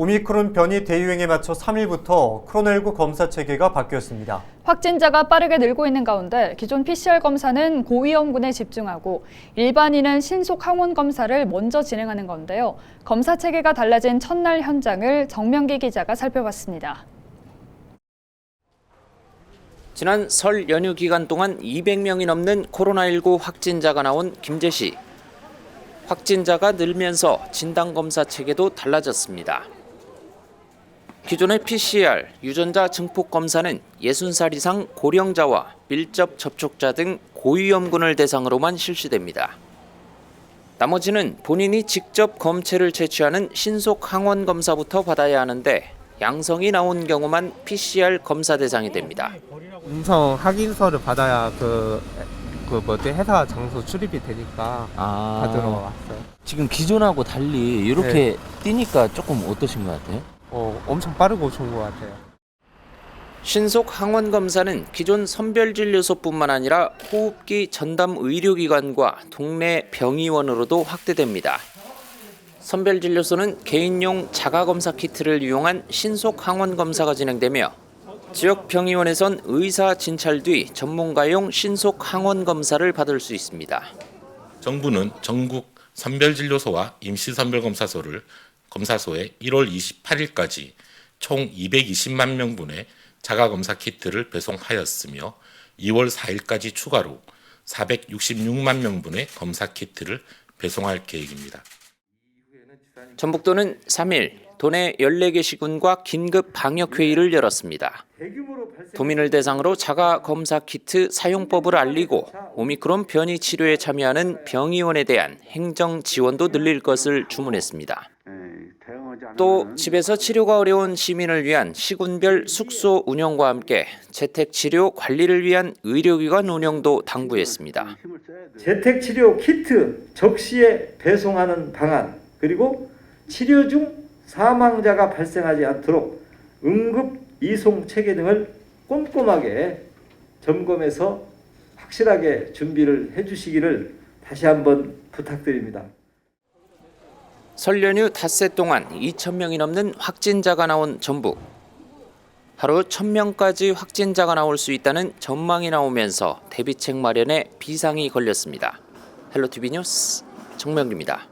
오미크론 변이 대유행에 맞춰 3일부터 코로나19 검사 체계가 바뀌었습니다. 확진자가 빠르게 늘고 있는 가운데 기존 PCR 검사는 고위험군에 집중하고 일반인은 신속 항원 검사를 먼저 진행하는 건데요. 검사 체계가 달라진 첫날 현장을 정명기 기자가 살펴봤습니다. 지난 설 연휴 기간 동안 200명이 넘는 코로나19 확진자가 나온 김제시. 확진자가 늘면서 진단검사 체계도 달라졌습니다. 기존의 PCR, 유전자 증폭 검사는 60살 이상 고령자와 밀접 접촉자 등 고위험군을 대상으로만 실시됩니다. 나머지는 본인이 직접 검체를 채취하는 신속 항원 검사부터 받아야 하는데 양성이 나온 경우만 PCR 검사 대상이 됩니다. 음성 확인서를 받아야 그, 그 뭐지 회사 장소 출입이 되니까 아, 받으러 왔어요. 지금 기존하고 달리 이렇게 뛰니까 조금 어떠신 것 같아요? 어, 엄청 빠르고 좋은 것 같아요. 신속 항원 검사는 기존 선별 진료소뿐만 아니라 호흡기 전담 의료기관과 동네 병의원으로도 확대됩니다. 선별 진료소는 개인용 자가 검사 키트를 이용한 신속 항원 검사가 진행되며 지역 병의원에선 의사 진찰 뒤 전문가용 신속 항원 검사를 받을 수 있습니다. 정부는 전국 선별진료소와 임시선별검사소를 검사소에 1월 28일까지 총 220만 명분의 자가검사 키트를 배송하였으며 2월 4일까지 추가로 466만 명분의 검사 키트를 배송할 계획입니다. 전북도는 3일 도내 14개 시군과 긴급 방역 회의를 열었습니다. 도민을 대상으로 자가 검사 키트 사용법을 알리고 오미크론 변이 치료에 참여하는 병의원에 대한 행정 지원도 늘릴 것을 주문했습니다. 또 집에서 치료가 어려운 시민을 위한 시군별 숙소 운영과 함께 재택 치료 관리를 위한 의료기관 운영도 당부했습니다. 재택 치료 키트 적시에 배송하는 방안 그리고 치료 중 사망자가 발생하지 않도록 응급 이송 체계 등을 꼼꼼하게 점검해서 확실하게 준비를 해주시기를 다시 한번 부탁드립니다. 설 연휴 닷새 동안 2천 명이 넘는 확진자가 나온 전북. 하루 1,000명까지 확진자가 나올 수 있다는 전망이 나오면서 대비책 마련에 비상이 걸렸습니다. 헬로티비 뉴스 정명기입니다.